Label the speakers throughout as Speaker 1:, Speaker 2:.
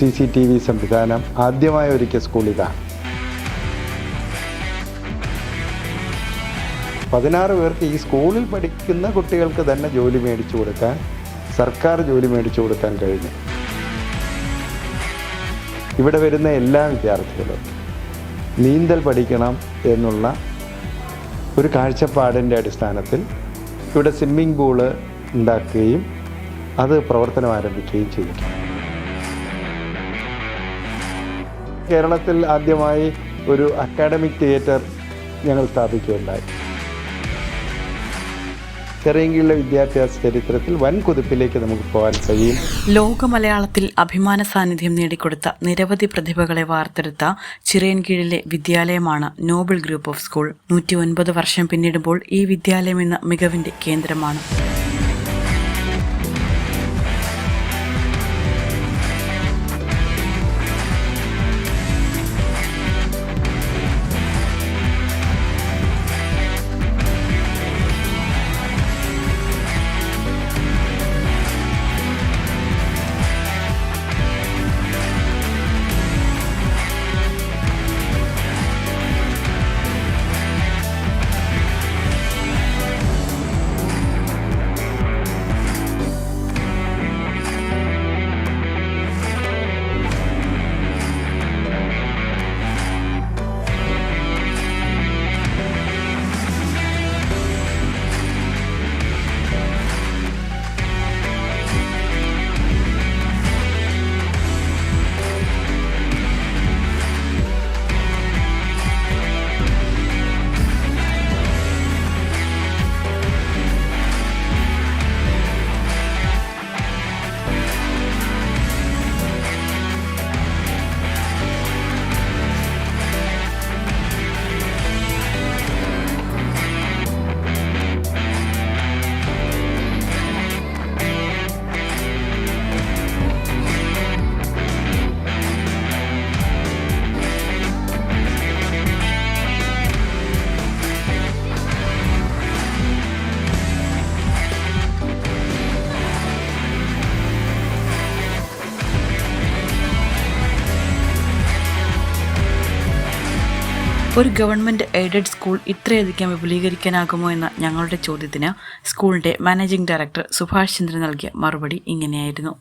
Speaker 1: C C T V സംവിധാനം ആദ്യമായി ഒരുക്കിയ സ്കൂൾ ഇതാണ് പതിനാറ് പേർക്ക് ഈ സ്കൂളിൽ പഠിക്കുന്ന കുട്ടികൾക്ക് തന്നെ ജോലി മേടിച്ചു കൊടുക്കാൻ സർക്കാർ ജോലി മേടിച്ചു കൊടുക്കാൻ കഴിഞ്ഞു. ഇവിടെ വരുന്ന എല്ലാ വിദ്യാർത്ഥികളും നീന്തൽ പഠിക്കണം എന്നുള്ള ഒരു കാഴ്ചപ്പാടിന്റെ അടിസ്ഥാനത്തിൽ ഇവിടെ സ്വിമ്മിംഗ് പൂൾ ഉണ്ടാക്കുകയും അത് പ്രവർത്തനം ആരംഭിക്കുകയും ചെയ്തിട്ടുണ്ട് കേരളത്തിൽ ആദ്യമായി ഒരു അക്കാഡമിക് തിയേറ്റർ ഞങ്ങൾ സ്ഥാപിക്കുകയുണ്ടായി. ചെറിയെങ്കിലുള്ള വിദ്യാഭ്യാസ ചരിത്രത്തിൽ വൻ കുതിപ്പിലേക്ക് നമുക്ക് പോകാൻ കഴിയും.
Speaker 2: ലോക മലയാളത്തിൽ അഭിമാന സാന്നിധ്യം നേടിക്കൊടുത്ത നിരവധി പ്രതിഭകളെ വാർത്തെടുത്ത ചിറയൻകീഴിലെ വിദ്യാലയമാണ് നോബിൾ ഗ്രൂപ്പ് ഓഫ് സ്കൂൾ. നൂറ്റി വർഷം പിന്നിടുമ്പോൾ ഈ വിദ്യാലയം ഇന്ന് മികവിന്റെ കേന്ദ്രമാണ്. ഒരു ഗവൺമെന്റ് എയ്ഡഡ് സ്കൂൾ ഇത്രയധികം വിപുലീകരിക്കാനാകുമോ എന്ന ഞങ്ങളുടെ ചോദ്യത്തിന് സ്കൂളിന്റെ മാനേജിംഗ് ഡയറക്ടർ സുഭാഷ് ചന്ദ്രൻ നൽകിയ മറുപടി ഇങ്ങനെയായിരുന്നു.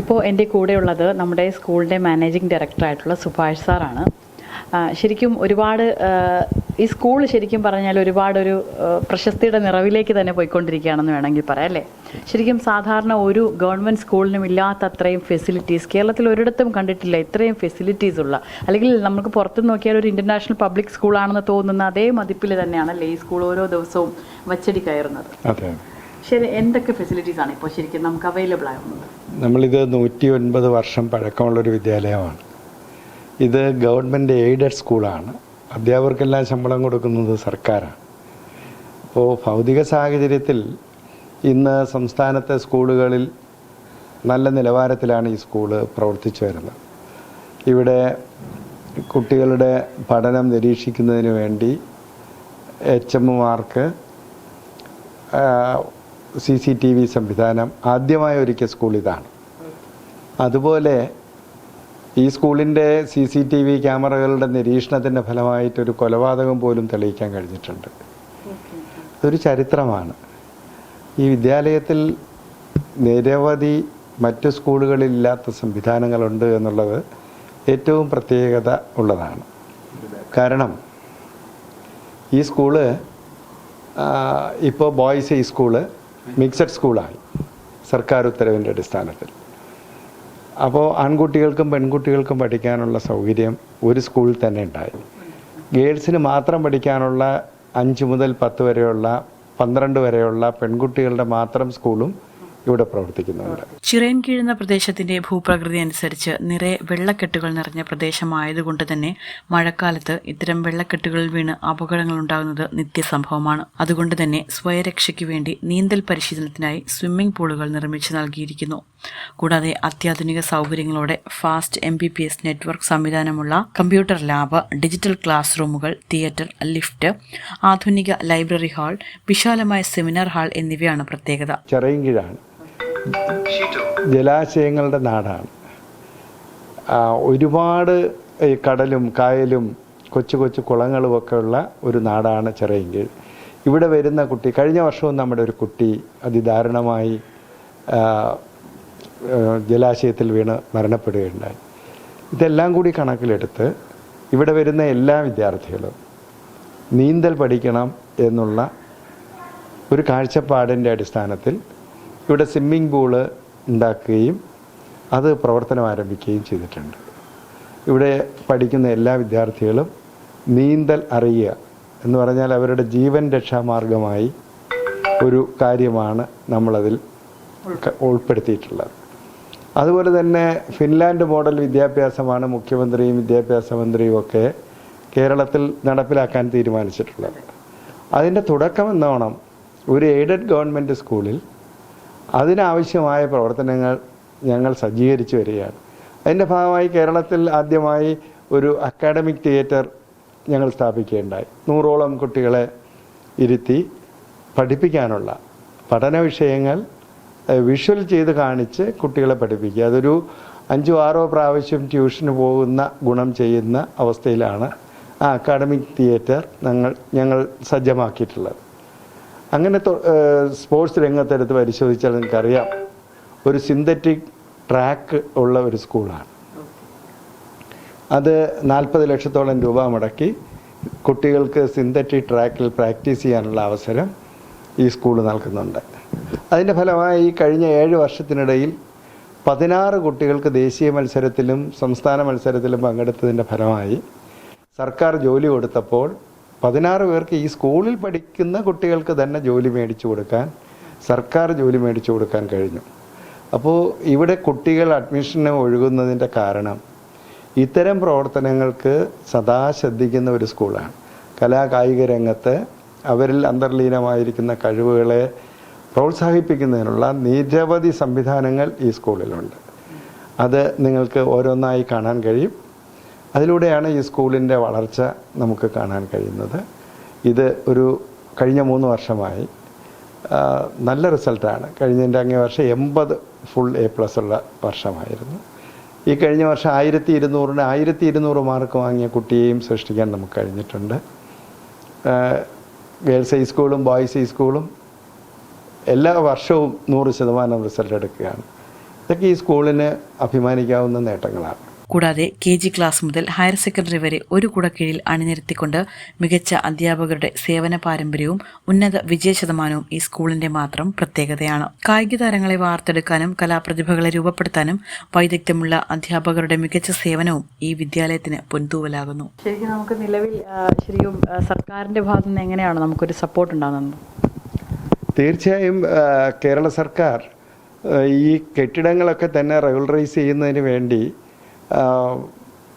Speaker 3: ഇപ്പോൾ എന്റെ കൂടെയുള്ളത് നമ്മുടെ സ്കൂളിന്റെ മാനേജിംഗ് ഡയറക്ടറായിട്ടുള്ള സുഭാഷ് സാറാണ്. ശരിക്കും ഒരുപാട് ഈ സ്കൂൾ ശരിക്കും പറഞ്ഞാൽ ഒരുപാട് ഒരു പ്രശസ്തിയുടെ നിറവിലേക്ക് തന്നെ പോയിക്കൊണ്ടിരിക്കുകയാണെന്ന് വേണമെങ്കിൽ പറയാം അല്ലേ? ശരിക്കും സാധാരണ ഒരു ഗവൺമെന്റ് സ്കൂളിനും ഇല്ലാത്ത അത്രയും ഫെസിലിറ്റീസ് കേരളത്തിൽ ഒരിടത്തും കണ്ടിട്ടില്ല ഇത്രയും ഫെസിലിറ്റീസ് ഉള്ള അല്ലെങ്കിൽ നമുക്ക് പുറത്ത് നോക്കിയാൽ ഒരു ഇന്റർനാഷണൽ പബ്ലിക് സ്കൂളാണെന്ന് തോന്നുന്ന അതേ മതിപ്പിൽ തന്നെയാണല്ലേ ഈ സ്കൂൾ ഓരോ ദിവസവും വച്ചടി കയറുന്നത്. ശരി എന്തൊക്കെ ഫെസിലിറ്റീസ് ആണ് ഇപ്പോൾ ശരിക്കും നമുക്ക് അവൈലബിൾ ആവുന്നത്?
Speaker 1: നമ്മളിത് നൂറ്റി ഒൻപത് വർഷം പഴക്കമുള്ളൊരു വിദ്യാലയമാണ്. ഇത് ഗവൺമെന്റ് എയ്ഡഡ് സ്കൂളാണ്. അധ്യാപകർക്കെല്ലാം ശമ്പളം കൊടുക്കുന്നത് സർക്കാരാണ്. അപ്പോൾ ഭൗതിക സാഹചര്യത്തിൽ ഇന്ന് സംസ്ഥാനത്തെ സ്കൂളുകളിൽ നല്ല നിലവാരത്തിലാണ് ഈ സ്കൂൾ പ്രവർത്തിച്ചു വരുന്നത്. ഇവിടെ കുട്ടികളുടെ പഠനം നിരീക്ഷിക്കുന്നതിന് വേണ്ടി എച്ച് എമ്മുമാർക്ക് സി സി ടി വി സംവിധാനം ആദ്യമായി ഒരുക്കിയ സ്കൂൾ ഇതാണ്. അതുപോലെ ഈ സ്കൂളിന്റെ സി സി ടി വി ക്യാമറകളുടെ നിരീക്ഷണത്തിന്റെ ഫലമായിട്ടൊരു കൊലപാതകം പോലും തെളിയിക്കാൻ കഴിഞ്ഞിട്ടുണ്ട്. അതൊരു ചരിത്രമാണ്. ഈ വിദ്യാലയത്തിൽ നിരവധി മറ്റ് സ്കൂളുകളിലില്ലാത്ത സംവിധാനങ്ങളുണ്ട് എന്നുള്ളത് ഏറ്റവും പ്രത്യേകത ഉള്ളതാണ്. കാരണം ഈ സ്കൂൾ ഇപ്പോൾ ബോയ്സ് ഈ സ്കൂൾ മിക്സഡ് സ്കൂളായി. സർക്കാർ ഉത്തരവിന്റെ അടിസ്ഥാനത്തിൽ. അപ്പോൾ ആൺകുട്ടികൾക്കും പെൺകുട്ടികൾക്കും പഠിക്കാനുള്ള സൗകര്യം ഒരു സ്കൂളിൽ തന്നെ ഉണ്ടായി. ഗേൾസിന് മാത്രം പഠിക്കാനുള്ള അഞ്ച് മുതൽ പത്ത് വരെയുള്ള പന്ത്രണ്ട് വരെയുള്ള പെൺകുട്ടികളുടെ മാത്രം സ്കൂളും ഇവിടെ പ്രവർത്തിക്കുന്നുണ്ട്.
Speaker 2: ചിറയൻകീഴ് എന്ന പ്രദേശത്തിന്റെ ഭൂപ്രകൃതി അനുസരിച്ച് നിറയെ വെള്ളക്കെട്ടുകൾ നിറഞ്ഞ പ്രദേശമായതുകൊണ്ട് തന്നെ മഴക്കാലത്ത് ഇത്തരം വെള്ളക്കെട്ടുകളിൽ വീണ് അപകടങ്ങൾ ഉണ്ടാകുന്നത് നിത്യസംഭവമാണ്. അതുകൊണ്ട് തന്നെ സ്വയരക്ഷയ്ക്ക് വേണ്ടി നീന്തൽ പരിശീലനത്തിനായി സ്വിമ്മിംഗ് പൂളുകൾ നിർമ്മിച്ചു നൽകിയിരിക്കുന്നു. കൂടാതെ അത്യാധുനിക സൗകര്യങ്ങളോടെ fast M B P S network സംവിധാനമുള്ള computer lab digital class റൂമുകൾ തിയേറ്റർ ലിഫ്റ്റ് ആധുനിക ലൈബ്രറി ഹാൾ വിശാലമായ സെമിനാർ ഹാൾ എന്നിവയാണ് പ്രത്യേകത.
Speaker 1: ചിറയൻകീഴാണ് ജലാശയങ്ങളുടെ നാടാണ്. ഒരുപാട് ഈ കടലും കായലും കൊച്ചു കൊച്ചു കുളങ്ങളും ഒക്കെ ഉള്ള ഒരു നാടാണ് ചിറയൻകീഴ് ഇവിടെ വരുന്ന കുട്ടി കഴിഞ്ഞ വർഷവും നമ്മുടെ ഒരു കുട്ടി അതിദാരുണമായി ജലാശയത്തിൽ വീണ് മരണപ്പെടുകയുണ്ടായി. ഇതെല്ലാം കൂടി കണക്കിലെടുത്ത് ഇവിടെ വരുന്ന എല്ലാ വിദ്യാർത്ഥികളും നീന്തൽ പഠിക്കണം എന്നുള്ള ഒരു കാഴ്ചപ്പാടിന്റെ അടിസ്ഥാനത്തിൽ ഇവിടെ സ്വിമ്മിംഗ് പൂൾ ഉണ്ടാക്കുകയും അത് പ്രവർത്തനം ആരംഭിക്കുകയും ചെയ്തിട്ടുണ്ട്. ഇവിടെ പഠിക്കുന്ന എല്ലാ വിദ്യാർത്ഥികളും നീന്തൽ അറിയുക എന്ന് പറഞ്ഞാൽ അവരുടെ ജീവൻ രക്ഷാമാർഗമായി ഒരു കാര്യമാണ് നമ്മളതിൽ ഉൾപ്പെടുത്തിയിട്ടുള്ളത്. അതുപോലെ തന്നെ ഫിൻലാൻഡ് മോഡൽ വിദ്യാഭ്യാസമാണ് മുഖ്യമന്ത്രിയും വിദ്യാഭ്യാസ മന്ത്രിയും ഒക്കെ കേരളത്തിൽ നടപ്പിലാക്കാൻ തീരുമാനിച്ചിട്ടുള്ളത്. അതിന്റെ തുടക്കം എന്നോണം ഒരു എയ്ഡഡ് ഗവൺമെന്റ് സ്കൂളിൽ അതിനാവശ്യമായ പ്രവർത്തനങ്ങൾ ഞങ്ങൾ സജ്ജീകരിച്ചു വരികയാണ്. അതിന്റെ ഭാഗമായി കേരളത്തിൽ ആദ്യമായി ഒരു അക്കാഡമിക് തിയേറ്റർ ഞങ്ങൾ സ്ഥാപിക്കുകയുണ്ടായി. നൂറോളം കുട്ടികളെ ഇരുത്തി പഠിപ്പിക്കാനുള്ള പഠന വിഷയങ്ങൾ വിഷ്വൽ ചെയ്ത് കാണിച്ച് കുട്ടികളെ പഠിപ്പിക്കുക. അതൊരു അഞ്ചോ ആറോ പ്രാവശ്യം ട്യൂഷന് പോകുന്ന ഗുണം ചെയ്യുന്ന അവസ്ഥയിലാണ് ആ അക്കാഡമിക് തിയേറ്റർ ഞങ്ങൾ ഞങ്ങൾ സജ്ജമാക്കിയിട്ടുള്ളത്. അങ്ങനെ സ്പോർട്സ് രംഗത്തെടുത്ത് പരിശോധിച്ചാൽ നിങ്ങൾക്കറിയാം. ഒരു സിന്തറ്റിക് ട്രാക്ക് ഉള്ള ഒരു സ്കൂളാണ്. അത് നാൽപ്പത് ലക്ഷത്തോളം രൂപ മുടക്കി കുട്ടികൾക്ക് സിന്തറ്റിക് ട്രാക്കിൽ പ്രാക്ടീസ് ചെയ്യാനുള്ള അവസരം ഈ സ്കൂൾ നൽകുന്നുണ്ട്. അതിന്റെ ഫലമായി ഈ കഴിഞ്ഞ ഏഴ് വർഷത്തിനിടയിൽ പതിനാറ് കുട്ടികൾക്ക് ദേശീയ മത്സരത്തിലും സംസ്ഥാന മത്സരത്തിലും പങ്കെടുത്തതിന്റെ ഫലമായി സർക്കാർ ജോലി കൊടുത്തപ്പോൾ പതിനാറ് പേർക്ക് ഈ സ്കൂളിൽ പഠിക്കുന്ന കുട്ടികൾക്ക് തന്നെ ജോലി മേടിച്ചു കൊടുക്കാൻ സർക്കാർ ജോലി മേടിച്ചു കൊടുക്കാൻ കഴിഞ്ഞു. അപ്പോൾ ഇവിടെ കുട്ടികൾ അഡ്മിഷന് ഒഴുകുന്നതിന്റെ കാരണം ഇത്തരം പ്രവർത്തനങ്ങൾക്ക് സദാ ശ്രദ്ധിക്കുന്ന ഒരു സ്കൂളാണ്. കലാ കായിക രംഗത്ത് അവരിൽ അന്തർലീനമായിരിക്കുന്ന കഴിവുകളെ പ്രോത്സാഹിപ്പിക്കുന്നതിനുള്ള നിരവധി സംവിധാനങ്ങൾ ഈ സ്കൂളിലുണ്ട്. അത് നിങ്ങൾക്ക് ഓരോന്നായി കാണാൻ കഴിയും. അതിലൂടെയാണ് ഈ സ്കൂളിന്റെ വളർച്ച നമുക്ക് കാണാൻ കഴിയുന്നത്. ഇത് ഒരു കഴിഞ്ഞ മൂന്ന് വർഷമായി നല്ല റിസൾട്ടാണ്. കഴിഞ്ഞതിന്റെ അങ്ങേ വർഷം എൺപത് ഫുൾ എ പ്ലസ് ഉള്ള വർഷമായിരുന്നു. ഈ കഴിഞ്ഞ വർഷം ആയിരത്തി ഇരുന്നൂറിന് ആയിരത്തി ഇരുന്നൂറ് മാർക്ക് വാങ്ങിയ കുട്ടിയെയും സൃഷ്ടിക്കാൻ നമുക്ക് കഴിഞ്ഞിട്ടുണ്ട്. ഗേൾസ് ഹൈസ്കൂളും ബോയ്സ് ഹൈസ്കൂളും എല്ലാ വർഷവും നൂറ് ശതമാനം റിസൾട്ട് എടുക്കുകയാണ്. ഇതൊക്കെ ഈ സ്കൂളിന് അഭിമാനിക്കാവുന്ന നേട്ടങ്ങളാണ്.
Speaker 2: കൂടാതെ കെ ജി ക്ലാസ് മുതൽ ഹയർ സെക്കൻഡറി വരെ ഒരു കുടക്കീഴിൽ അണിനിരത്തിക്കൊണ്ട് മികച്ച അധ്യാപകരുടെ സേവന പാരമ്പര്യവും ഉന്നത വിജയശതമാനവും ഈ സ്കൂളിന്റെ മാത്രം പ്രത്യേകതയാണ്. കായിക താരങ്ങളെ വാർത്തെടുക്കാനും കലാപ്രതിഭകളെ രൂപപ്പെടുത്താനും വൈദഗ്ധ്യമുള്ള അധ്യാപകരുടെ മികച്ച സേവനവും ഈ വിദ്യാലയത്തിന് പൊൻതൂവലാകുന്നു.
Speaker 3: ശരിക്കും നമുക്ക് നിലവിൽ ശരിക്കും സർക്കാരിന്റെ ഭാഗത്തു നിന്ന് എങ്ങനെയാണ് നമുക്കൊരു സപ്പോർട്ട് ഉണ്ടാകുന്നത്?
Speaker 1: തീർച്ചയായും കേരള സർക്കാർ ഈ കെട്ടിടങ്ങളൊക്കെ തന്നെ റെഗുലറൈസ് ചെയ്യുന്നതിന് വേണ്ടി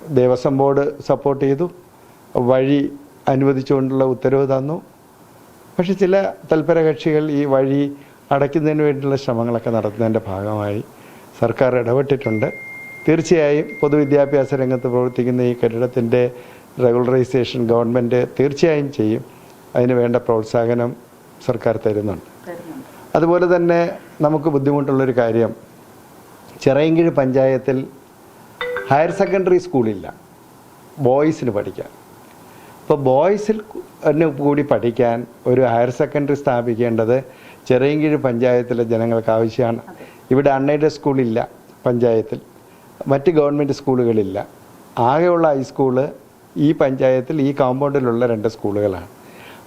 Speaker 1: ദേവസ്വം ബോർഡ് സപ്പോർട്ട് ചെയ്തു. വഴി അനുവദിച്ചുകൊണ്ടുള്ള ഉത്തരവ് തന്നു. പക്ഷെ ചില തൽപര കക്ഷികൾ ഈ വഴി അടയ്ക്കുന്നതിന് വേണ്ടിയുള്ള ശ്രമങ്ങളൊക്കെ നടത്തുന്നതിന്റെ ഭാഗമായി സർക്കാർ ഇടപെട്ടിട്ടുണ്ട്. തീർച്ചയായും പൊതുവിദ്യാഭ്യാസ രംഗത്ത് പ്രവർത്തിക്കുന്ന ഈ കെട്ടിടത്തിന്റെ റെഗുലറൈസേഷൻ ഗവൺമെന്റ് തീർച്ചയായും ചെയ്യും. അതിന് വേണ്ട പ്രോത്സാഹനം സർക്കാർ തരുന്നുണ്ട്. അതുപോലെ തന്നെ നമുക്ക് ബുദ്ധിമുട്ടുള്ളൊരു കാര്യം ചിറയൻകീഴ് പഞ്ചായത്തിൽ ഹയർ സെക്കൻഡറി സ്കൂളില്ല. ബോയ്സിന് പഠിക്കാൻ. അപ്പോൾ ബോയ്സിൽ കൂടി പഠിക്കാൻ ഒരു ഹയർ സെക്കൻഡറി സ്ഥാപിക്കേണ്ടത് ചിറയൻകീഴ് പഞ്ചായത്തിലെ ജനങ്ങൾക്ക് ആവശ്യമാണ്. ഇവിടെ അൺഎയ്ഡഡ് സ്കൂളില്ല പഞ്ചായത്തിൽ. മറ്റ് ഗവൺമെന്റ് സ്കൂളുകളില്ല. ആകെയുള്ള ഹൈസ്കൂൾ ഈ പഞ്ചായത്തിൽ ഈ കോമ്പൗണ്ടിലുള്ള രണ്ട് സ്കൂളുകളാണ്.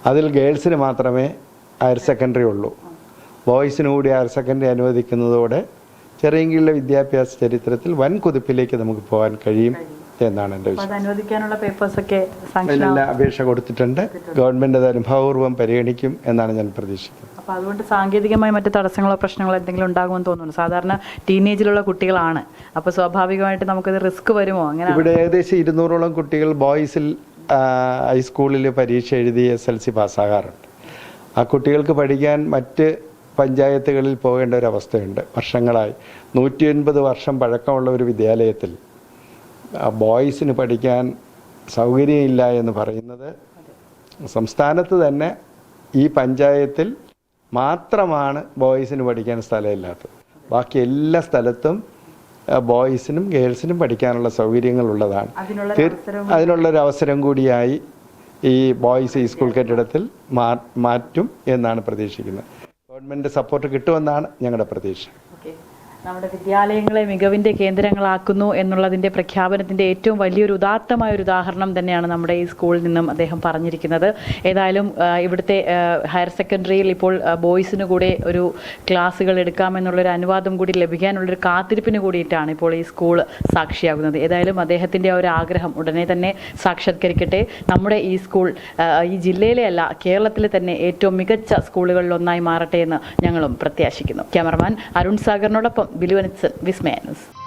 Speaker 1: അതിൽ ഗേൾസിന് മാത്രമേ ഹയർ സെക്കൻഡറി ഉള്ളൂ. ബോയ്സിന് കൂടി ഹയർ സെക്കൻഡറി അനുവദിക്കുന്നതോടെ ചെറിയങ്കിലുള്ള വിദ്യാഭ്യാസ ചരിത്രത്തിൽ വൻ കുതിപ്പിലേക്ക് നമുക്ക് പോകാൻ കഴിയും എന്നാണ് എന്റെ
Speaker 3: വിഷയം
Speaker 1: വിശ്വാസം. അപേക്ഷ കൊടുത്തിട്ടുണ്ട്. ഗവൺമെന്റ് അത് അനുഭാവപൂർവം പരിഗണിക്കും എന്നാണ് ഞാൻ പ്രതീക്ഷിക്കുന്നത്.
Speaker 3: അപ്പോൾ അതുകൊണ്ട് സാങ്കേതികമായി മറ്റ് തടസ്സങ്ങളോ പ്രശ്നങ്ങളോ എന്തെങ്കിലും ഉണ്ടാകുമെന്ന് തോന്നുന്നു. സാധാരണ ടീനേജിലുള്ള കുട്ടികളാണ്. അപ്പോൾ സ്വാഭാവികമായിട്ട് നമുക്കത് റിസ്ക് വരുമോ? അങ്ങനെ
Speaker 1: ഇവിടെ ഏകദേശം ഇരുന്നൂറോളം കുട്ടികൾ ബോയ്സിൽ ഹൈസ്കൂളിൽ പരീക്ഷ എഴുതി എസ് എൽ സി പാസ്സാകാറുണ്ട് ആ കുട്ടികൾക്ക് പഠിക്കാൻ മറ്റ് പഞ്ചായത്തുകളിൽ പോകേണ്ട ഒരു അവസ്ഥയുണ്ട്. വർഷങ്ങളായി. നൂറ്റി ഒൻപത് വർഷം പഴക്കമുള്ള ഒരു വിദ്യാലയത്തിൽ ആ, ബോയ്സിന് പഠിക്കാൻ സൗകര്യമില്ല എന്ന് പറയുന്നത് സംസ്ഥാനത്ത് തന്നെ ഈ പഞ്ചായത്തിൽ മാത്രമാണ് ബോയ്സിന് പഠിക്കാൻ സ്ഥലമില്ലാത്തത്. ബാക്കി എല്ലാ സ്ഥലത്തും ബോയ്സിനും ഗേൾസിനും പഠിക്കാനുള്ള സൗകര്യങ്ങളുള്ളതാണ്
Speaker 3: അതിനുള്ള
Speaker 1: തീർ- അതിനുള്ളൊരു അവസരം കൂടിയായി ഈ ബോയ്സ് ഈ സ്കൂൾ കെട്ടിടത്തിൽ മാറ്റും എന്നാണ് പ്രതീക്ഷിക്കുന്നത്. ഗവൺമെന്റ് സപ്പോർട്ട് കിട്ടുമെന്നാണ് ഞങ്ങളുടെ പ്രതീക്ഷ.
Speaker 3: നമ്മുടെ വിദ്യാലയങ്ങളെ മികവിന്റെ കേന്ദ്രങ്ങളാക്കുന്നു എന്നുള്ളതിന്റെ പ്രഖ്യാപനത്തിന്റെ ഏറ്റവും വലിയൊരു ഉദാത്തമായ ഒരു ഉദാഹരണം തന്നെയാണ് നമ്മുടെ ഈ സ്കൂളിൽ നിന്നും അദ്ദേഹം പറഞ്ഞിരിക്കുന്നത്. ഏതായാലും ഇവിടുത്തെ ഹയർ സെക്കൻഡറിയിൽ ഇപ്പോൾ ബോയ്സിന് കൂടെ ഒരു ക്ലാസ്സുകൾ എടുക്കാമെന്നുള്ളൊരു അനുവാദം കൂടി ലഭിക്കാനുള്ളൊരു കാത്തിരിപ്പിന് കൂടിയിട്ടാണ് ഇപ്പോൾ ഈ സ്കൂൾ സാക്ഷിയാകുന്നത്. ഏതായാലും അദ്ദേഹത്തിന്റെ ഒരു ആഗ്രഹം ഉടനെ തന്നെ സാക്ഷാത്കരിക്കട്ടെ. നമ്മുടെ ഈ സ്കൂൾ ഈ ജില്ലയിലെ അല്ല കേരളത്തിലെ തന്നെ ഏറ്റവും മികച്ച സ്കൂളുകളിലൊന്നായി മാറട്ടെ എന്ന് ഞങ്ങളും പ്രത്യാശിക്കുന്നു. ക്യാമറമാൻ അരുൺ സാഗറിനോടൊപ്പം ബിലുവനച്ചൻ വിസ്മയ ന്യൂസ്